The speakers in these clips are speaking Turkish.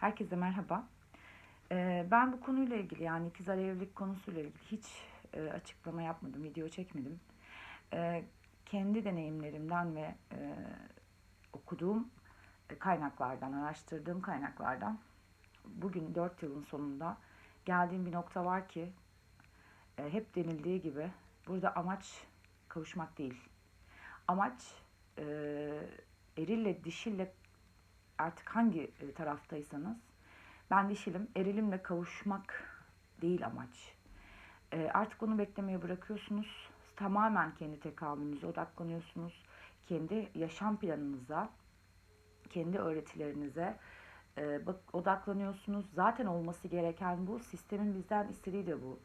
Herkese merhaba. Ee, ben bu konuyla ilgili yani ikizler evlilik konusuyla ilgili hiç e, açıklama yapmadım, video çekmedim. Ee, kendi deneyimlerimden ve e, okuduğum kaynaklardan, araştırdığım kaynaklardan bugün 4 yılın sonunda geldiğim bir nokta var ki e, hep denildiği gibi burada amaç kavuşmak değil. Amaç erille dişille artık hangi e, taraftaysanız ben dişilim erilimle kavuşmak değil amaç. E, artık onu beklemeye bırakıyorsunuz. Tamamen kendi tekamülünüze odaklanıyorsunuz. Kendi yaşam planınıza, kendi öğretilerinize e, odaklanıyorsunuz. Zaten olması gereken bu. Sistemin bizden istediği de bu.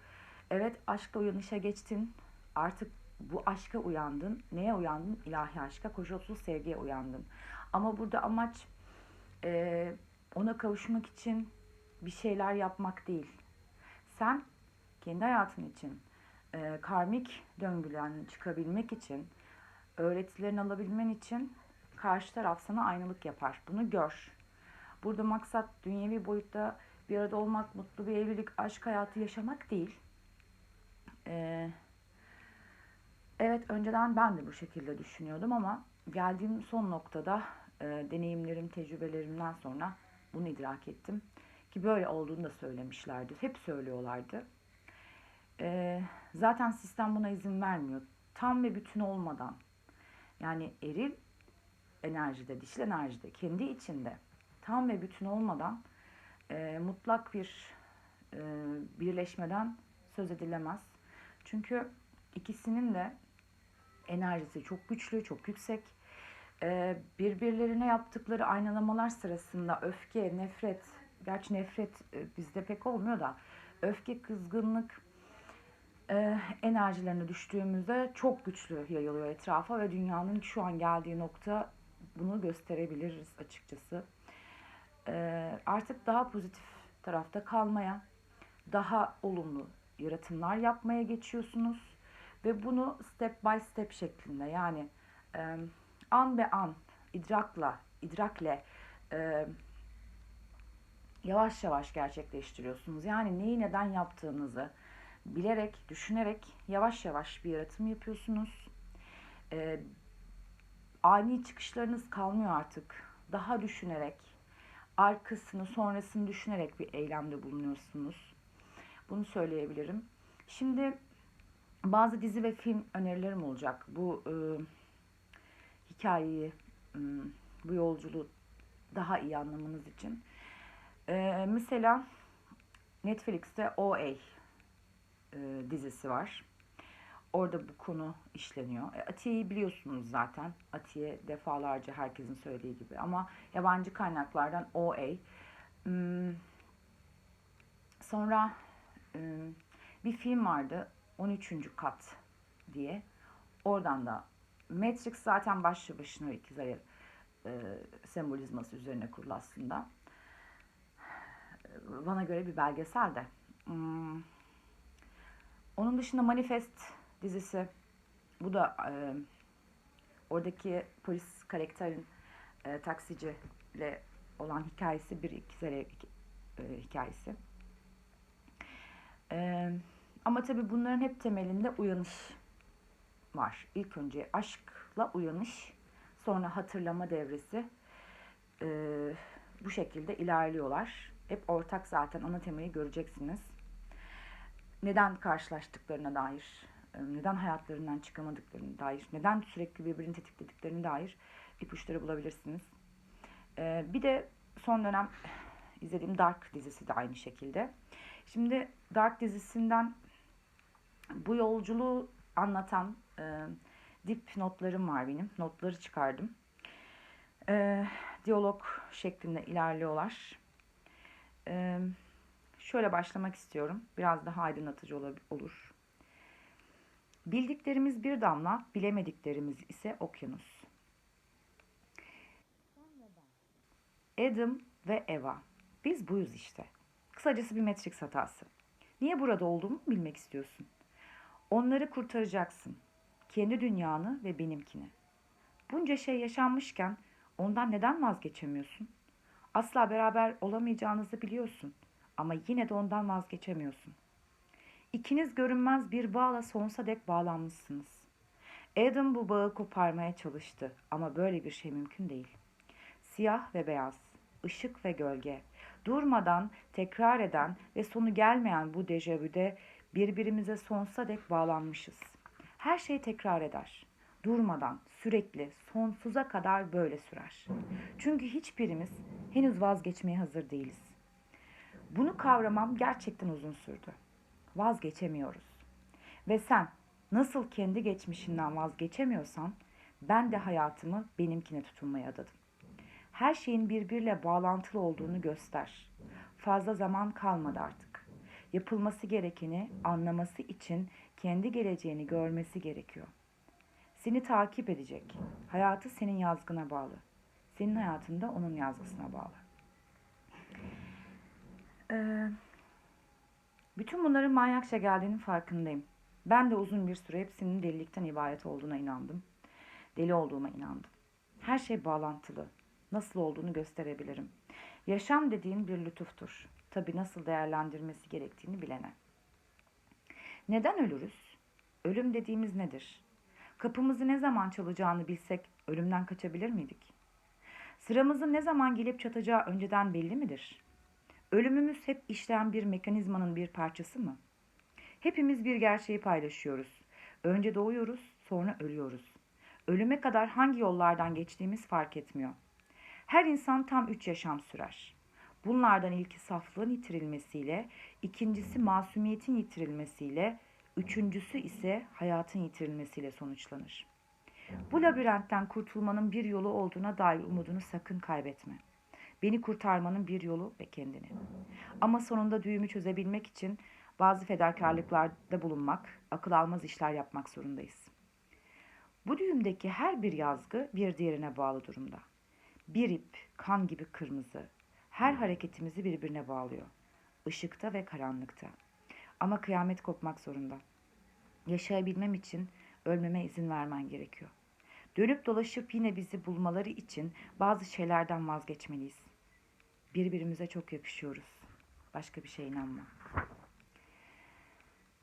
Evet aşkla uyanışa geçtin. Artık bu aşka uyandın. Neye uyandın? İlahi aşka, koşulsuz sevgiye uyandın. Ama burada amaç e, ona kavuşmak için bir şeyler yapmak değil. Sen kendi hayatın için e, karmik döngüden çıkabilmek için öğretilerini alabilmen için karşı taraf sana aynalık yapar. Bunu gör. Burada maksat dünyevi boyutta bir arada olmak, mutlu bir evlilik, aşk hayatı yaşamak değil. Ee, evet önceden ben de bu şekilde düşünüyordum ama geldiğim son noktada e, deneyimlerim, tecrübelerimden sonra bunu idrak ettim. Ki böyle olduğunu da söylemişlerdi. Hep söylüyorlardı. E, zaten sistem buna izin vermiyor. Tam ve bütün olmadan yani eril enerjide, dişil enerjide, kendi içinde tam ve bütün olmadan e, mutlak bir e, birleşmeden söz edilemez. Çünkü ikisinin de enerjisi çok güçlü, çok yüksek. E, birbirlerine yaptıkları aynalamalar sırasında öfke, nefret, gerçi nefret e, bizde pek olmuyor da öfke, kızgınlık e, enerjilerine düştüğümüzde çok güçlü yayılıyor etrafa ve dünyanın şu an geldiği nokta bunu gösterebiliriz açıkçası. E, artık daha pozitif tarafta kalmaya, daha olumlu yaratımlar yapmaya geçiyorsunuz ve bunu step by step şeklinde yani an be an idrakla idrakle e, yavaş yavaş gerçekleştiriyorsunuz. Yani neyi neden yaptığınızı bilerek, düşünerek yavaş yavaş bir yaratım yapıyorsunuz. E, ani çıkışlarınız kalmıyor artık. Daha düşünerek, arkasını, sonrasını düşünerek bir eylemde bulunuyorsunuz. Bunu söyleyebilirim. Şimdi bazı dizi ve film önerilerim olacak. Bu e, hikayeyi, bu yolculuğu daha iyi anlamanız için. Mesela Netflix'te OA dizisi var. Orada bu konu işleniyor. E, Atiye'yi biliyorsunuz zaten. Atiye defalarca herkesin söylediği gibi. Ama yabancı kaynaklardan OA. Sonra bir film vardı. 13. kat diye. Oradan da Matrix zaten başlı başına ikizler e, sembolizması üzerine kurulu aslında. Bana göre bir belgesel de. Hmm. Onun dışında Manifest dizisi. Bu da e, oradaki polis karakterin e, taksiciyle olan hikayesi bir ikizler e, hikayesi. E, ama tabii bunların hep temelinde uyanış var. İlk önce aşkla uyanış, sonra hatırlama devresi. E, bu şekilde ilerliyorlar. Hep ortak zaten ana temayı göreceksiniz. Neden karşılaştıklarına dair, neden hayatlarından çıkamadıklarına dair, neden sürekli birbirini tetiklediklerine dair ipuçları bulabilirsiniz. E, bir de son dönem izlediğim Dark dizisi de aynı şekilde. Şimdi Dark dizisinden bu yolculuğu anlatan e, dip notlarım var benim. Notları çıkardım. E, diyalog şeklinde ilerliyorlar. E, şöyle başlamak istiyorum. Biraz daha aydınlatıcı olur. Bildiklerimiz bir damla, bilemediklerimiz ise okyanus. Adam ve Eva. Biz buyuz işte. Kısacası bir Matrix hatası. Niye burada olduğumu bilmek istiyorsun. Onları kurtaracaksın. Kendi dünyanı ve benimkini. Bunca şey yaşanmışken ondan neden vazgeçemiyorsun? Asla beraber olamayacağınızı biliyorsun ama yine de ondan vazgeçemiyorsun. İkiniz görünmez bir bağla sonsuza dek bağlanmışsınız. Adam bu bağı koparmaya çalıştı ama böyle bir şey mümkün değil. Siyah ve beyaz, ışık ve gölge, durmadan tekrar eden ve sonu gelmeyen bu dejavüde birbirimize sonsuza dek bağlanmışız. Her şey tekrar eder. Durmadan, sürekli, sonsuza kadar böyle sürer. Çünkü hiçbirimiz henüz vazgeçmeye hazır değiliz. Bunu kavramam gerçekten uzun sürdü. Vazgeçemiyoruz. Ve sen nasıl kendi geçmişinden vazgeçemiyorsan ben de hayatımı benimkine tutunmaya adadım. Her şeyin birbiriyle bağlantılı olduğunu göster. Fazla zaman kalmadı artık. Yapılması gerekeni anlaması için kendi geleceğini görmesi gerekiyor. Seni takip edecek. Hayatı senin yazgına bağlı. Senin hayatında onun yazgısına bağlı. Ee, bütün bunların manyakça geldiğinin farkındayım. Ben de uzun bir süre hepsinin delilikten ibaret olduğuna inandım. Deli olduğuma inandım. Her şey bağlantılı. Nasıl olduğunu gösterebilirim. Yaşam dediğin bir lütuftur. Tabi nasıl değerlendirmesi gerektiğini bilene. Neden ölürüz? Ölüm dediğimiz nedir? Kapımızı ne zaman çalacağını bilsek ölümden kaçabilir miydik? Sıramızın ne zaman gelip çatacağı önceden belli midir? Ölümümüz hep işleyen bir mekanizmanın bir parçası mı? Hepimiz bir gerçeği paylaşıyoruz. Önce doğuyoruz, sonra ölüyoruz. Ölüme kadar hangi yollardan geçtiğimiz fark etmiyor. Her insan tam üç yaşam sürer. Bunlardan ilki saflığın yitirilmesiyle, ikincisi masumiyetin yitirilmesiyle, üçüncüsü ise hayatın yitirilmesiyle sonuçlanır. Bu labirentten kurtulmanın bir yolu olduğuna dair umudunu sakın kaybetme. Beni kurtarmanın bir yolu ve kendini. Ama sonunda düğümü çözebilmek için bazı fedakarlıklarda bulunmak, akıl almaz işler yapmak zorundayız. Bu düğümdeki her bir yazgı bir diğerine bağlı durumda. Bir ip, kan gibi kırmızı, her hareketimizi birbirine bağlıyor. Işıkta ve karanlıkta. Ama kıyamet kopmak zorunda. Yaşayabilmem için ölmeme izin vermen gerekiyor. Dönüp dolaşıp yine bizi bulmaları için bazı şeylerden vazgeçmeliyiz. Birbirimize çok yakışıyoruz. Başka bir şeye inanma.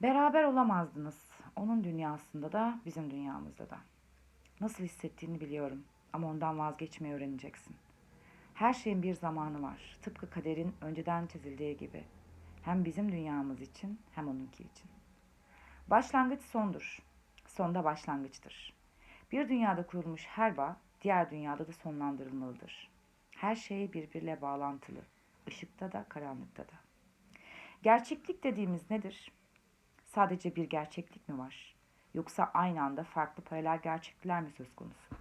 Beraber olamazdınız. Onun dünyasında da bizim dünyamızda da. Nasıl hissettiğini biliyorum ama ondan vazgeçmeyi öğreneceksin. Her şeyin bir zamanı var. Tıpkı kaderin önceden çizildiği gibi. Hem bizim dünyamız için hem onunki için. Başlangıç sondur. Son da başlangıçtır. Bir dünyada kurulmuş her bağ diğer dünyada da sonlandırılmalıdır. Her şey birbiriyle bağlantılı. Işıkta da karanlıkta da. Gerçeklik dediğimiz nedir? Sadece bir gerçeklik mi var? Yoksa aynı anda farklı paralel gerçeklikler mi söz konusu?